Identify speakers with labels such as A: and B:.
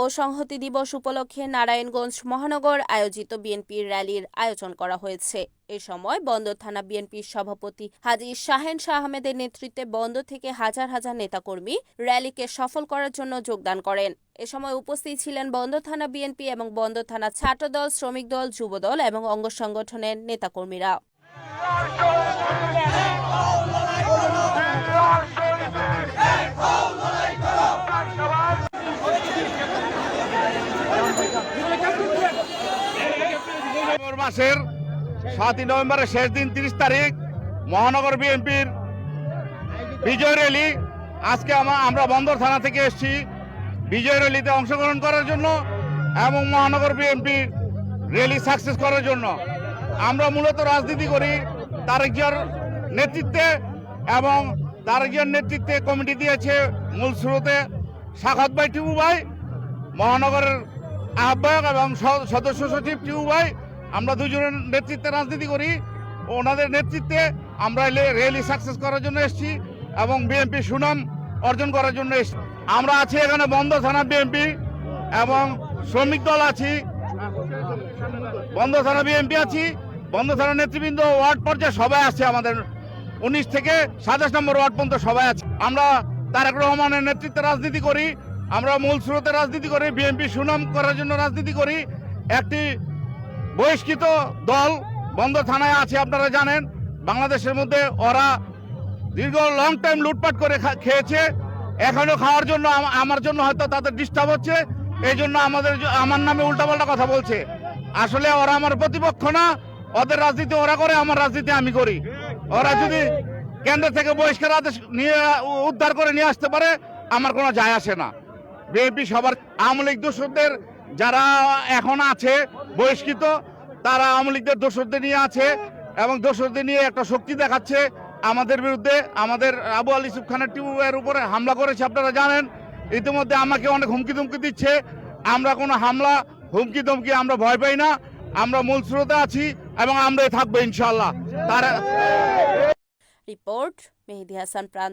A: ও সংহতি দিবস উপলক্ষে নারায়ণগঞ্জ মহানগর আয়োজিত বিএনপির র্যালির আয়োজন করা হয়েছে। এ সময় বন্দর থানা বিএনপির সভাপতি হাজী শাহেন শাহ আহমেদের নেতৃত্বে বন্দর থেকে হাজার হাজার নেতাকর্মী র্যালিকে সফল করার জন্য যোগদান করেন। এ সময় উপস্থিত ছিলেন বন্দর থানা বিএনপি এবং বন্দর থানা ছাত্রদল, শ্রমিক দল যুবদল এবং অঙ্গ সংগঠনের নেতাকর্মীরা।
B: মাসের সাতই নভেম্বরের শেষ দিন তিরিশ তারিখ মহানগর বিএনপির বিজয় র্যালি। আজকে আমা- আমরা বন্দর থানা থেকে এসেছি বিজয় র্যালিতে অংশগ্রহণ করার জন্য এবং মহানগর বিএনপির র্যালি সাকসেস করার জন্য। আমরা মূলত রাজনীতি করি তারেক জিয়ার নেতৃত্বে এবং তারেক নেতৃত্বে কমিটি দিয়েছে মূল স্রোতে সাখাত ভাই, টিপু ভাই, মহানগরের আহ্বায়ক এবং সদস্য সচিব টিউ ভাই আমরা দুজনের নেতৃত্বে রাজনীতি করি, ওনাদের নেতৃত্বে আমরা র্যালি সাকসেস করার জন্য এসেছি এবং বিএনপি সুনাম অর্জন করার জন্য এসেছি। আমরা আছি এখানে বন্ধ থানা বিএনপি এবং শ্রমিক দল আছি। বন্ধ থানা বিএনপি আছি বন্ধ থানা নেতৃবৃন্দ ওয়ার্ড পর্যায়ে সবাই আছে আমাদের। উনিশ থেকে সাতাশ নম্বর ওয়ার্ড পর্যন্ত সবাই আছে। আমরা তারেক রহমানের নেতৃত্বে রাজনীতি করি, আমরা মূল স্রোতে রাজনীতি করি, বিএনপি সুনাম করার জন্য রাজনীতি করি। একটি বহিষ্কৃত দল বন্ধ থানায় আছে, আপনারা জানেন। বাংলাদেশের মধ্যে ওরা দীর্ঘ লং টাইম লুটপাট করে খেয়েছে। এখনও খাওয়ার জন্য আমার জন্য হয়তো তাদের ডিস্টার্ব হচ্ছে। এই জন্য আমাদের আমার নামে উল্টাপাল্টা কথা বলছে। আসলে ওরা আমার প্রতিপক্ষ না। ওদের রাজনীতি ওরা করে, আমার রাজনীতি আমি করি। ওরা যদি কেন্দ্র থেকে বহিষ্কার আদেশ নিয়ে, উদ্ধার করে নিয়ে আসতে পারে, আমার কোনো যায় আসে না। বিএনপি সবার আওয়ামী লীগ দোষরদের যারা এখন আছে, বহিষ্কৃত, তারা আওয়ামী লীগদের দোষরদের নিয়ে আছে এবং দোষরদের নিয়ে একটা শক্তি দেখাচ্ছে আমাদের বিরুদ্ধে। আমাদের আবু আলী ইসুফ খানের টিউবের উপরে হামলা করেছে, আপনারা জানেন। ইতিমধ্যে আমাকে অনেক হুমকি ধুমকি দিচ্ছে। আমরা কোনো হামলা হুমকি ধমকি আমরা ভয় পাই না। আমরা মূল স্রোতে আছি এবং আমরাই থাকব ইনশাল্লাহ তারা
A: রিপোর্ট, মেহেদি হাসান প্রান্ত